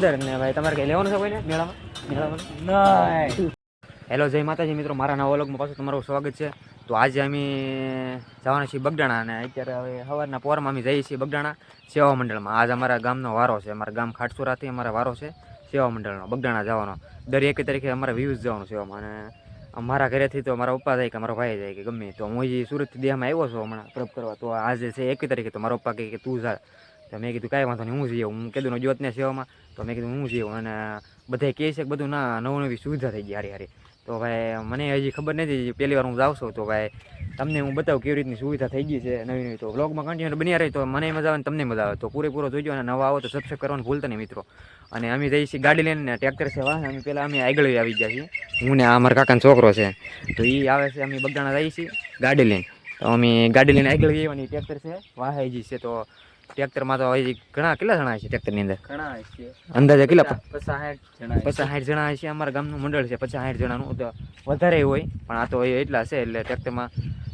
અંદર ને ભાઈ તમારે કઈ લેવાનું છે કોઈને? મેળામાં? મેળામાં? હેલો જય માતાજી મિત્રો મારા નવા વ્લોગમાં પાછું તમારું સ્વાગત છે. તો આજે અમે જવાના છીએ બગડાણા અને અત્યારે હવે સવારના પોરમાં અમે જઈએ છીએ બગડાણા સેવા મંડળમાં. આજ અમારા ગામનો વારો છે. અમારા ગામ ખાટસુરાથી અમારા વારો છે સેવા મંડળનો બગડાણા જવાનો. દર એક તારીખે અમારા વ્યૂઝ જવાનું સેવામાં. અને અમારા ઘરેથી તો મારા પપ્પા થાય કે મારો ભાઈ જાય કે ગમે. તો હું જે સુરતથી દેહમાં આવ્યો છું હમણાં પ્રપ કરવા. તો આજે છે એક તારીખે તો મારા પપ્પા કહે કે તું જા. તો મેં કીધું, કાંઈ વાંધો નહીં, હું જઈ હું કીધું જ્યોતને સેવામાં. તો મેં કીધું, હું જઈ અને બધા કહે છે કે બધું ના, નવું નવી સુવિધા થઈ ગઈ હારી હારી. તો ભાઈ, મને હજી ખબર નથી પહેલી વાર હું જાઉં છું, તો ભાઈ, તમને હું બતાવું કેવી રીતની સુવિધા થઈ ગઈ છે નવી નવી. તો બ્લોગમાં કન્ટિન્યુ બન્યા રહી, તો મને મજા આવે તમને મજા આવે. તો પૂરેપૂરો જોઈજો અને નવા આવો તો સબસ્ક્રાઈબ કરવાનું ભૂલતા નહીં મિત્રો. અને અમે જઈએ છીએ ગાડી લઈને ટ્રેક્ટર છે વાહ અમે પહેલાં અમે આગળ આવી ગયા છીએ. હું ને આ અમારા કાકાનો છોકરો છે. તો એ આવે છે, અમે બગદાણા જઈએ છીએ ગાડી લઈને. તો અમે ગાડી લઈને આગળ જઈએ અને ટ્રેક્ટર છે, વાહ છે. તો ટ્રેક્ટરમાં તો હજી ઘણા કેટલા જણા છે ટ્રેક્ટરની અંદર? ઘણા છે. અંદાજે કેટલા પચાસ સાઠ જણા પચાસ સાઠ જણા છે અમારા ગામનું મંડળ છે પચાસ સાઠ જણાનું. તો વધારે હોય પણ આ તો એટલા છે એટલે ટ્રેક્ટરમાં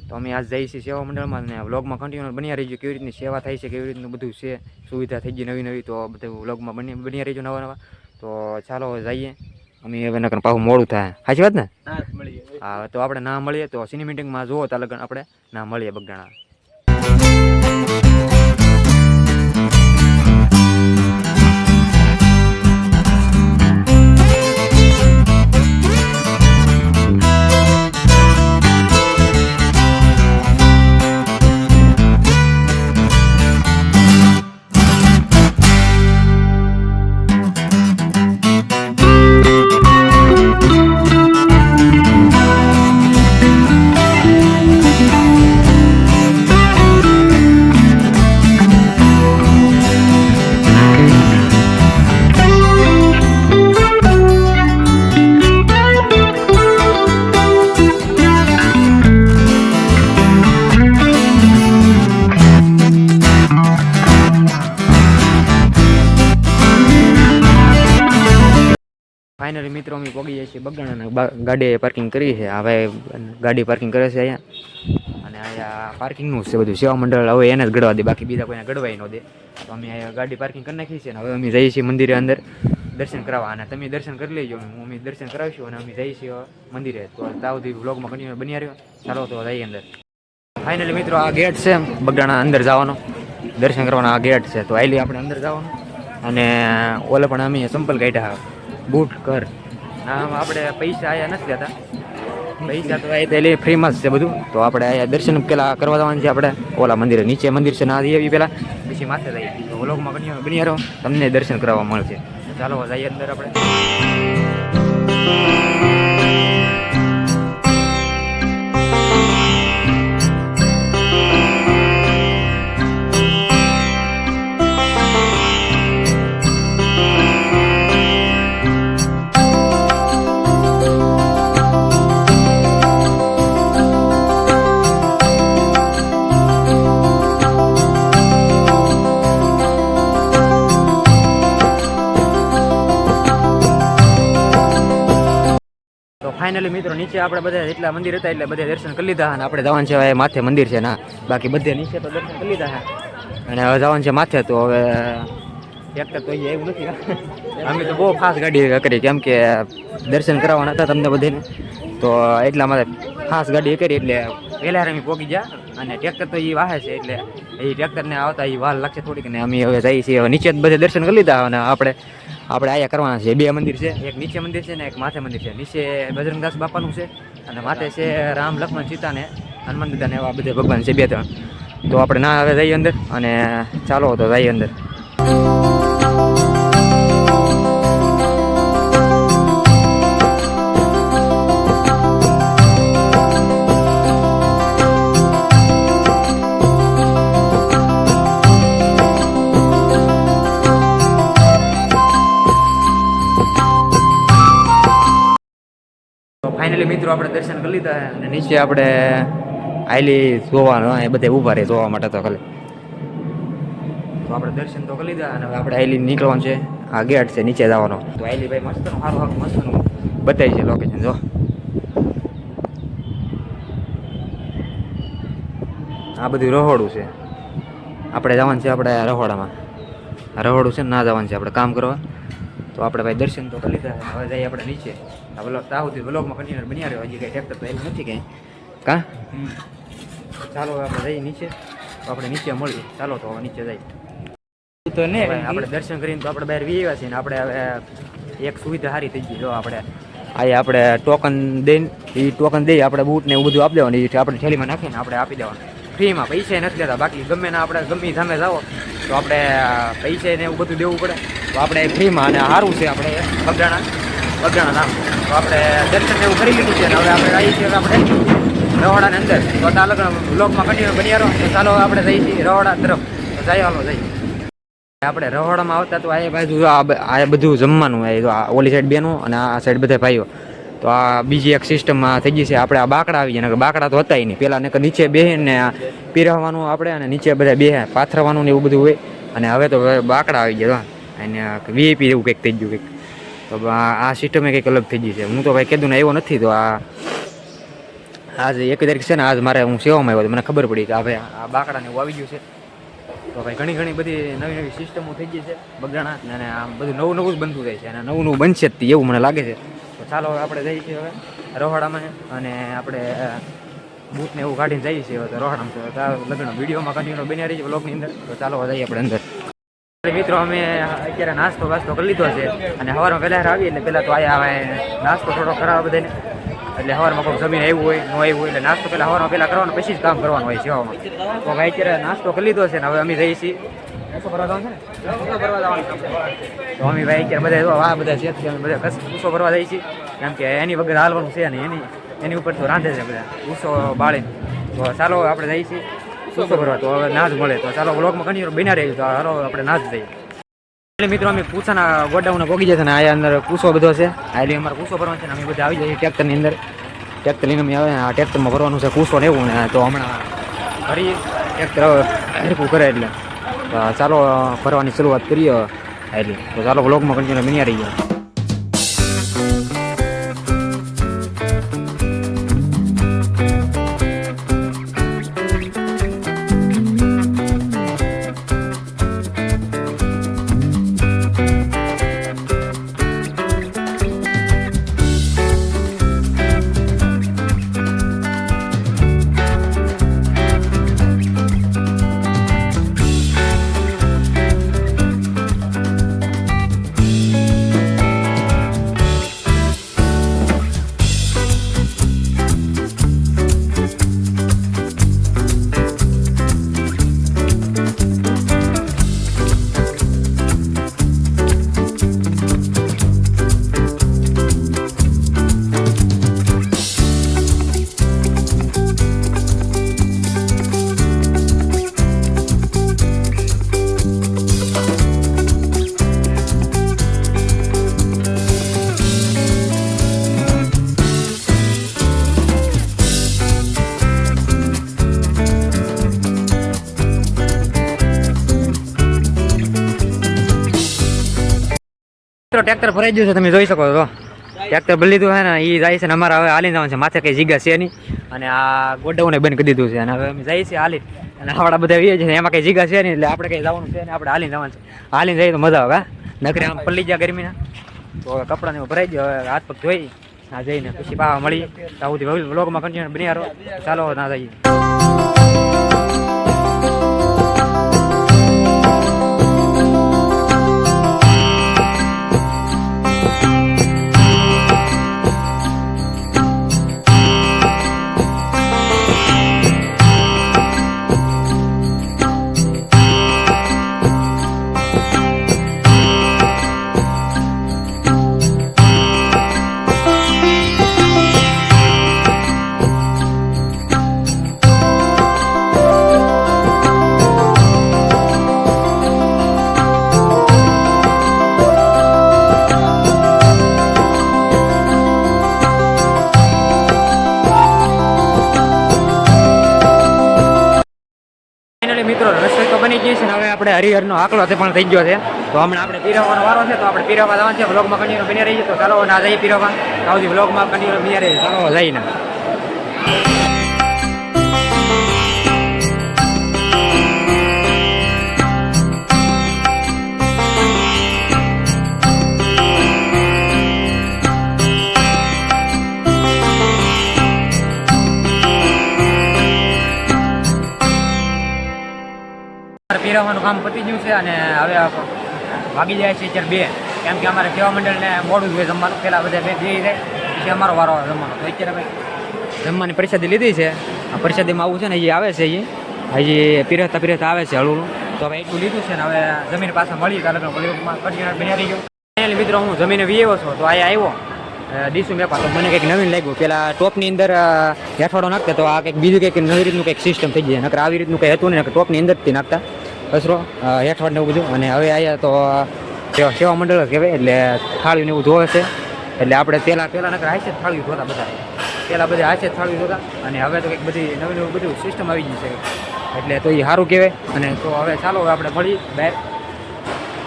તો અમે આજ જઈએ છીએ સેવા મંડળમાં ને વ્લોગમાં કન્ટિન્યુ બન્યા રહીજો કેવી રીતની સેવા થાય છે કેવી રીતનું બધું છે સુવિધા થઈ ગઈ નવી નવી તો બધું વ્લોગમાં બની બન્યા રહીજો નવા નવા તો ચાલો જઈએ. અમે હવે નકર પાછું મોડું થાય. સાચી વાત ને. હા તો આપણે ના મળીએ તો સિની મિટિંગમાં જુઓ તો લગન આપણે. ના મળીએ બગડાણા. ફાઇનલી મિત્રો, અમે પગી જઈએ છીએ બગડાણા બા- ગાડી પાર્કિંગ કરી છે. હવે ગાડી પાર્કિંગ કરે છે અહીંયા. અને અહીંયા પાર્કિંગનું છે બધું. સેવા મંડળ હવે એને જ ગડવા દે. બાકી બીજા કોઈને ગડવાય ન દે. તો અમે અહીંયા ગાડી પાર્કિંગ કરી નાખી છે અને હવે અમે જઈએ છીએ મંદિરે અંદર દર્શન કરાવવા. અને તમે દર્શન કરી લેજો. હું અમે દર્શન કરાવીશું અને અમે જઈએ છીએ મંદિરે. તો ત્યાં સુધી વ્લોગમાં કન્ટિન્યુ બની રહ્યો. ચાલો તો જઈએ અંદર. ફાઇનલી મિત્રો, આ ગેટ છે બગડાણા અંદર જવાનો. દર્શન કરવાનો આ ગેટ છે. તો આઈલી આપણે અંદર જવાનું. અને ઓલે પણ અમે સંપલ કાઢ્યા. બૂટ કર. આમ આપણે પૈસા આયા નથી લેતા. પૈસા તો આ એટલે ફ્રીમાં જ છે બધું. તો આપણે અહીંયા દર્શન પેલા કરવા જવાનું છે આપણે. ઓલા મંદિરે નીચે મંદિર છે ના જઈએ પેલા. પછી માથે જઈએ. તો વ્લોગમાં બની બની રહો. તમને દર્શન કરાવવા મળશે. ચાલો જઈએ અંદર આપણે. ફાઇનલી મિત્રો, નીચે આપણે બધા જેટલા મંદિર હતા એટલે બધા દર્શન કરી લીધા અને આપણે જવાનું છે હવે માથે મંદિર છે ના બાકી બધે નીચે તો દર્શન કરી લીધા અને હવે જવાનું છે માથે તો હવે ટ્રેક્ટર તો અહીંયા એવું નથી. અમે તો બહુ ખાસ ગાડી કરી, કેમ કે દર્શન કરાવવાના હતા તમને બધાને. તો એટલા માટે ખાસ ગાડી કરી એટલે વહેલા અમે પહોંચી ગયા અને ટ્રેક્ટર તો એ વાહે છે એટલે એ ટ્રેક્ટરને આવતા એ વાલ લાગશે થોડીક ને અમે હવે જઈએ છીએ. નીચે બધે દર્શન કરી લીધા અને આપણે આપણે આયા કરવાના છે. બે મંદિર છે. એક નીચે મંદિર છે ને એક માથે મંદિર છે. નીચે બજરંગદાસ બાપાનું છે અને માથે છે રામ, લક્ષ્મણ સીતાને હનુમાન દાદા ને એવા બધા ભગવાન છે બે ત્રણ. તો આપણે ના હવે જઈએ અંદર અને ચાલો તો જઈએ અંદર. મિત્રો આપણે દર્શન કરી લીધા અને નીચે આપણે આયલી જોવાનું એ બધે ઊભા રહે જોવા માટે તો ખાલી. તો આપણે દર્શન તો કરી લીધા અને હવે આપણે આયલી નીકળવાનું છે. આ ગેટ છે નીચે જવાનો. તો આયલી ભાઈ મસ્તનું સારું સારું મસ્તનું. બતાવી છે લોકેશન જો. આ બધું રહોડું છે. આપણે જવાનું છે આપણે રહોડામાં. રહોડું છે ને ના જવાનું છે આપણે. કામ કરવા. તો આપણે ભાઈ દર્શન તો કરી લીધા. હવે જઈએ આપણે નીચે. આ વ્લોગ ત્યાં સુધી વ્લોગમાં કન્ટિન્યુ બન્યા રહ્યો. હજી કંઈ ટ્રેક્ટર તો એવું નથી કંઈ. કા? ચાલો આપણે જઈએ નીચે. તો આપણે નીચે મળીએ. ચાલો તો નીચે જઈએ. તો ને આપણે દર્શન કરીને તો આપણે બહાર વી આવ્યા છીએ ને આપણે હવે એક સુવિધા સારી થઈ ગઈ જો આપણે આ આપણે ટોકન દઈને એ ટોકન દઈ આપણે બૂટ ને એવું બધું આપી દેવાનું. એ આપણે થેલીમાં નાખીને આપણે આપી દેવાનું. ફ્રીમાં પૈસા નથી લેતા બાકી ગમે ને આપણે ગમે સામે જાઓ તો આપણે પૈસા ને એવું બધું દેવું પડે. તો આપણે ફ્રીમાં અને સારું છે આપણે. બગડાણા બગડાણા નામ તો આપણે દર્શન એવું કરી લીધું છે હવે આપણે આવી છીએ, આપણે રવાડાની અંદર. તો ચાલો બ્લોકમાં કન્ટિન્યુ બની રહો. તો ચાલો આપણે જઈએ છીએ રવાડા તરફ. જઈ હાલો જઈ આપણે રહોડામાં આવતા તો આ બાજુ આ બધું જમવાનું હોય. તો ઓલી સાઈડ બેનો અને આ સાઈડ બધા ભાઈઓ. તો આ બીજી એક સિસ્ટમમાં થઈ ગઈ છે. આપણે આ બાકડા આવી જાય બાકડા તો હતા નહીં. પહેલાં નકર નીચે બેહીને પીરવવાનું આપણે અને નીચે બધા બે પાથરવાનું ને એવું બધું હોય. અને હવે તો બાકડા આવી ગયા. અને વીઆઈપી એવું કંઈક થઈ ગયું કંઈક. તો આ આ સિસ્ટમે કંઈક અલગ થઈ ગઈ છે. હું તો ભાઈ કીધું ને આવ્યો નથી, તો આ આજ એક તારીખ છે ને, આજ મારે હું સેવામાં આવ્યો મને ખબર પડી કે આ ભાઈ આ બાકડાને એવું આવી ગયું છે. તો ભાઈ ઘણી ઘણી બધી નવી નવી સિસ્ટમો થઈ ગઈ છે બગડાણા અને આમ બધું નવું નવું જ બનતું જાય છે. અને નવું નવું બનશે જ એવું મને લાગે છે. તો ચાલો આપણે જઈએ છીએ હવે રોહાડામાં અને આપણે બૂટને એવું કાઢીને જઈએ છીએ હવે તો તો લગ્ન વિડીયોમાં કન્ટિન્યુ બન્યા રહી છે બ્લોગની અંદર. તો ચાલો જઈએ આપણે અંદર. મિત્રો અમે અત્યારે નાસ્તો વાસ્તો કરી લીધો છે અને સવારમાં પહેલાં આવીએ એટલે પહેલાં તો આયા નાસ્તો થોડો કરાવો બધાને. એટલે સવારમાં કોઈ જમીન આવ્યું હોય, ન આવ્યું હોય, એટલે નાસ્તો પહેલાં સવારમાં પહેલાં કરવાનો, પછી જ કામ કરવાનું હોય સેવામાં. તો ભાઈ અત્યારે નાસ્તો કરી લીધો છે ને હવે અમે જઈએ છીએ. તો અમે ભાઈ અત્યારે બધા આ બધા છે અમે બધા કસ પૂસો ભરવા જઈએ છીએ. કેમ કે એની વગર હાલવાનું છે ને એની એની ઉપર તો રાંધે છે બધા. ઉસો બાળીને તો ચાલો, આપણે જઈએ છીએ. પૂસો ખબર તો હવે ના જ મળે. તો ચાલો વ્લોગમાં કન્ટિન્યુ બન્યા રહીએ. તો હારો આપણે ના જ જઈએ. એટલે મિત્રો, અમે પૂછાના ગોડાઉન પહોંચી જશે ને, આ અંદર પૂછો બધો છે. એટલે અમારે પૂછો ભરવાનો છે ને, અમે બધા આવી જઈએ ટ્રેક્ટરની અંદર. ટ્રેક્ટર લઈને અમે આવે આ ટ્રેક્ટરમાં ભરવાનું છે પૂછો ને એવું ને, તો હમણાં ભરી ટ્રેક્ટર હરકું કરે એટલે. ચાલો, ભરવાની શરૂઆત કરીએ. એટલે તો ચાલો બ્લોગમાં કન્ટિન્યુ બન્યા રહીએ. ટ્રેક્ટર ભરાઈ ગયું છે, તમે જોઈ શકો છો. ટ્રેક્ટર ભરી લીધું છે ને એ જાય છે ને, અમારે હવે હાલી જવાનું છે. માથે કઈ જગ્યા છે નહીં. અને આ ગોડાઉને બંધ કરી દીધું છે. અને હવે અમે જઈએ છીએ હાલી. અને આપણા બધા એ છે એમાં કઈ જગ્યા છે નહીં, એટલે આપણે કઈ જવાનું છે ને, આપણે હાલી જવાનું છે. હાલી જઈએ તો મજા આવે? નકરે આમ પલ્લી ગયા ગરમીના. તો હવે કપડાને ભરાઈ ગયો, હવે હાથ પગ ધોઈ ના જઈને પછી પાવા મળી તો સુધી વ્લોગમાં કન્ટિન્યુ બની ચાલો ના જઈએ. આપણે હરિહરનો આકલો તે પણ થઈ ગયો છે. તો હમણાં આપણે પીરવવાનો વારો છે, તો આપણે પીરવવા જવાનું છે. વ્લોગમાં કન્ટિન્યુ બની રહીએ તો ચાલો ના જઈએ પીરવવા આવતી વ્લોગમાં કન્ટિન્યુ બની રહીએ ચાલો, જઈને. અમારે પહેરવાનું કામ પતી ગયું છે અને હવે ભાગી જાય છે અત્યારે બે. કેમ કે અમારે સેવા મંડળને મોડું જોઈએ જમવાનું. પહેલાં બધા બે જઈ જાય, પછી અમારો વારો જમવાનો. તો અત્યારે જમવાની પરિષદી લીધી છે. આ પરિષદીમાં આવું છે ને એ આવે છે હજી. હજી પીરસતા પીરસતા આવે છે હળવું. તો હવે એટલું લીધું છે ને હવે જમીન પાસે મળી પરિવારમાં બની ગયો ફાઇનલી મિત્રો, હું જમીને વીએવો છું. તો અહીંયા આવ્યો. દીશું મેં તો મને કંઈક નવીન લાગ્યું. પેલા ટોપની અંદર હેઠવાડો નાખતા તો આ કંઈક બીજું કંઈક નવી રીતનું કંઈક સિસ્ટમ થઈ જાય નકર આવી રીતનું કંઈ હતું નહીં, નકર ટોપની અંદરથી નાખતા. કચરો અ, હેઠવાડ ને એવું બધું. અને હવે અહીંયા તો સેવા મંડળ કહેવાય એટલે થાળીને એવું ધોવે છે. એટલે આપણે પહેલાં પહેલાં નગર જ થાળીઓ ધોતા બધા. પહેલાં બધા હાથે જ થાળીઓ ધોતા. અને હવે તો કંઈક બધી નવી નવી બધું સિસ્ટમ આવી ગઈ છે. એટલે તો એ સારું કહેવાય. અને તો હવે ચાલો હવે આપણે મળી બહાર.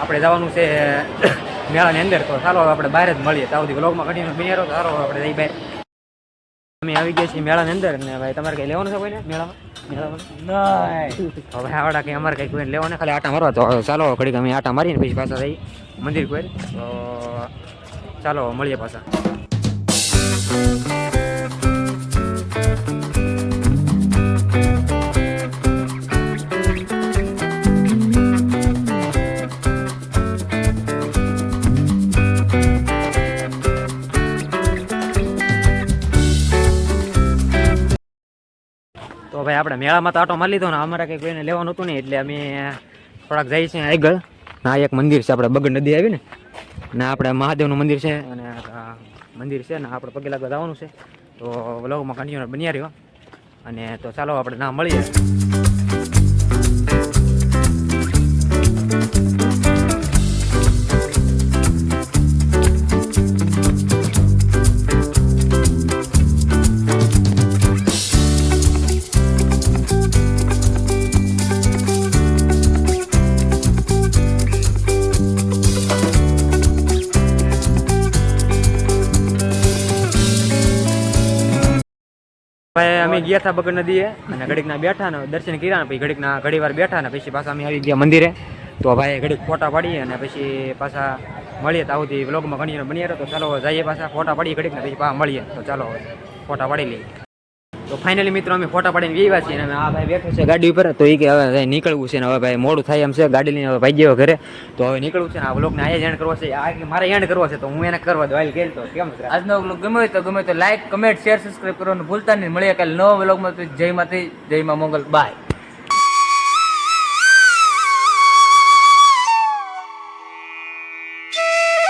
આપણે જવાનું છે મેળાની અંદર. તો ચાલો આપણે બહાર જ મળીએ. ત્યાં સુધી બ્લોગમાં કન્ટિન્યુ બની રહો. સારો આપણે જઈ બહાર. અમે આવી ગયા છીએ મેળાની અંદર ને ભાઈ તમારે કઈ લેવાનું છે કોઈને મેળામાં? હવે આવડા કઈ અમારે કઈ કોઈને લેવાને ખાલી આટા મારવા તો ચાલો ઘડીક અમે આટા મારીને પછી પાછા થઈ મંદિર કોઈ તો ચાલો મળીએ પાછા. આપણે મેળામાં તો આટો મારી લીધો ને અમારે કંઈ કોઈને લેવાનું હતું નહીં, એટલે અમે થોડાક જઈએ છીએ આગળ. ના એક મંદિર છે, આપણે બગડ નદી આવી ને ને આપણે મહાદેવનું મંદિર છે, અને મંદિર છે, ને આપણે પગે લાગવા જવાનું છે. તો વ્લોગમાં કન્ટિન્યુ બન્યા રહ્યો. અને તો ચાલો આપણે ના મળીએ. અમે ગયા હતા બગડ નદીએ અને ઘડીકના બેઠા ને દર્શન કર્યા પછી પછી ઘડીકના ઘડી વાર બેઠા ને પછી પાછા અમે આવી ગયા મંદિરે. તો ભાઈ ઘડીક ફોટા પાડીએ અને પછી પાછા મળીએ તો આવતી વ્લોગમાં ઘણી બની રહ્યો તો ચાલો જઈએ પાછા, ફોટા પાડીએ ઘડીક ને પછી પાછા મળીએ. તો ચાલો ફોટા પાડી લઈએ. તો ફાઇનલી મિત્રો અમે ફોટા પાડીને વ્યવા છીએ અને આ ભાઈ બેઠો છે ગાડી ઉપર. તો એ કે હવે નીકળવું છે ને હવે ભાઈ મોડું થાય એમ છે, ગાડી લઈને હવે ભાઈ ગયો ઘરે. તો હવે નીકળવું છે ને આ વ્લોગને આજે એન્ડ કરવો છે. આ મારે એન્ડ કરવો છે, તો હું એને કરવા દો હાલ કેલ તો કેમ આજનો બ્લોગ ગમે તો ગમે તો લાઈક કમેન્ટ શેર સબસ્ક્રાઈબ કરવાનું ભૂલતા નહીં. મળીએ કાલે નવા વ્લોગમાં તો જય માતી જય માં મંગલ. બાય